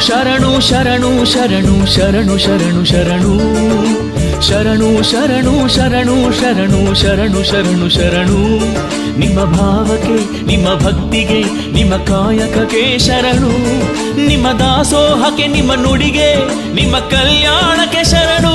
ಶರಣು ಶರಣು ಶರಣು ಶರಣು ಶರಣು ಶರಣು. ಶರಣು ಶರಣು ಶರಣು ಶರಣು ಶರಣು ಶರಣು ಶರಣು. ನಿಮ್ಮ ಭಾವಕ್ಕೆ, ನಿಮ್ಮ ಭಕ್ತಿಗೆ, ನಿಮ್ಮ ಕಾಯಕಕ್ಕೆ ಶರಣು. ನಿಮ್ಮ ದಾಸೋಹಕ್ಕೆ, ನಿಮ್ಮ ನುಡಿಗೆ, ನಿಮ್ಮ ಕಲ್ಯಾಣಕ್ಕೆ ಶರಣು.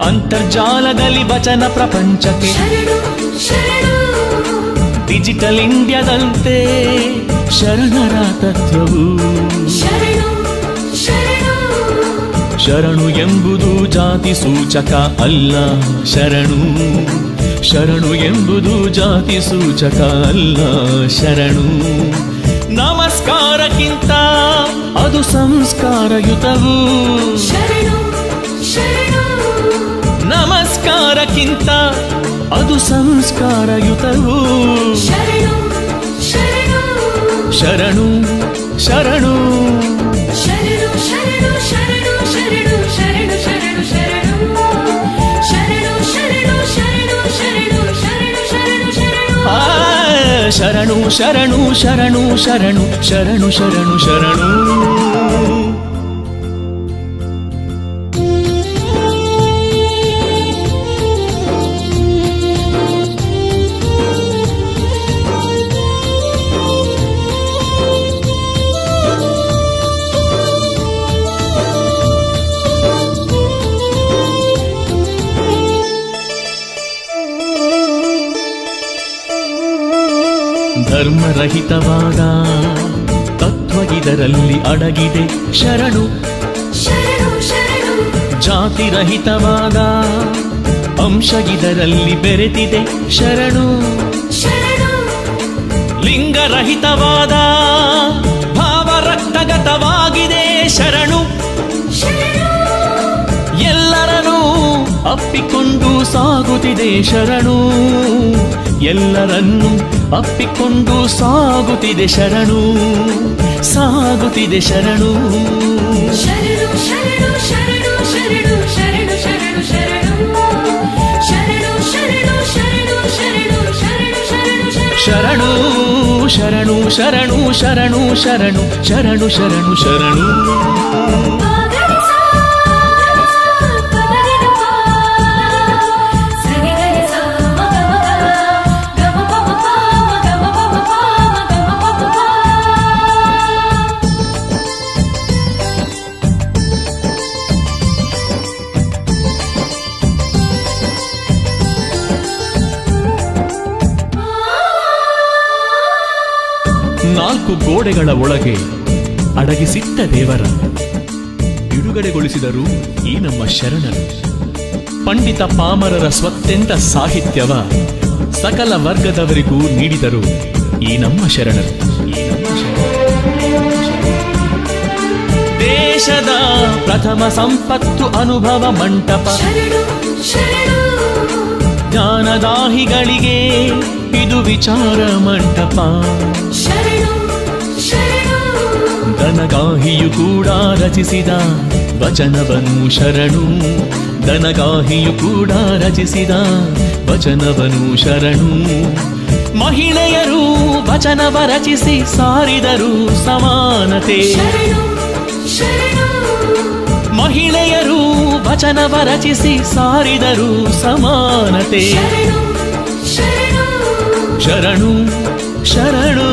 ಅಂತರ್ಜಾಲದಲ್ಲಿ ವಚನ ಪ್ರಪಂಚಕ್ಕೆ. ಡಿಜಿಟಲ್ ಇಂಡಿಯಾದಂತೆ ಶರಣರ ತತ್ವವು ಶರಣು ಎಂಬುದು ಜಾತಿ ಸೂಚಕ ಅಲ್ಲ. ಶರಣು ಶರಣು ಎಂಬುದು ಜಾತಿ ಸೂಚಕ ಅಲ್ಲ. ಶರಣು ನಮಸ್ಕಾರಕ್ಕಿಂತ ಅದು ಸಂಸ್ಕಾರಯುತವು. ನಮಸ್ಕಾರಕ್ಕಿಂತ ಅದು ಸಂಸ್ಕಾರಯುತವು ಶರಣು ಶರಣು ಶರಣು ಶರಣು ಶರಣು ಶರಣು ಶರಣು ಶರಣು ಶರಣು ಧರ್ಮರಹಿತವಾದ ತತ್ವಗಿದರಲ್ಲಿ ಅಡಗಿದೆ ಶರಣು. ಜಾತಿರಹಿತವಾದ ಅಂಶಗಿದರಲ್ಲಿ ಬೆರೆತಿದೆ ಶರಣು. ಲಿಂಗರಹಿತವಾದ ಭಾವರಕ್ತಗತವಾಗಿದೆ ಶರಣು. ಎಲ್ಲರನ್ನೂ ಅಪ್ಪಿಕೊಂಡು ಸಾಗುತ್ತಿದೆ ಶರಣು. ಎಲ್ಲರನ್ನೂ ಅಪ್ಪಿಕೊಂಡು ಸಾಗುತ್ತಿದೆ ಶರಣು ಸಾಗುತ್ತಿದೆ ಶರಣು ಶರಣು ಶರಣು ಶರಣು ಶರಣು ಶರಣು ಶರಣು ಶರಣು ಶರಣು ನಾಲ್ಕು ಗೋಡೆಗಳ ಒಳಗೆ ಅಡಗಿಸಿಟ್ಟ ದೇವರ. ಬಿಡುಗಡೆಗೊಳಿಸಿದರು ಈ ನಮ್ಮ ಶರಣರು. ಪಂಡಿತ ಪಾಮರರ ಸ್ವತ್ಯಂತ ಸಾಹಿತ್ಯವ ಸಕಲ ವರ್ಗದವರಿಗೂ ನೀಡಿದರು ಈ ನಮ್ಮ ಶರಣರು. ದೇಶದ ಪ್ರಥಮ ಸಂಪತ್ತು ಅನುಭವ ಮಂಟಪ. ಜ್ಞಾನದಾಹಿಗಳಿಗೆ ಇದು ವಿಚಾರ ಮಂಟಪ. ಶರಣು. ದನಗಾಹಿಯು ಕೂಡ ರಚಿಸಿದ ವಚನವನು ಶರಣು ದನಗಾಹಿಯು ಕೂಡ ರಚಿಸಿದ ವಚನವನು ಶರಣು ಮಹಿಳೆಯರು ವಚನವ ರಚಿಸಿ ಸಾರಿದರು ಸಮಾನತೆ ಶರಣು ಶರಣು ಮಹಿಳೆಯರು ವಚನವ ರಚಿಸಿ ಸಾರಿದರು ಸಮಾನತೆ ಶರಣು ಶರಣು ಶರಣು ಶರಣು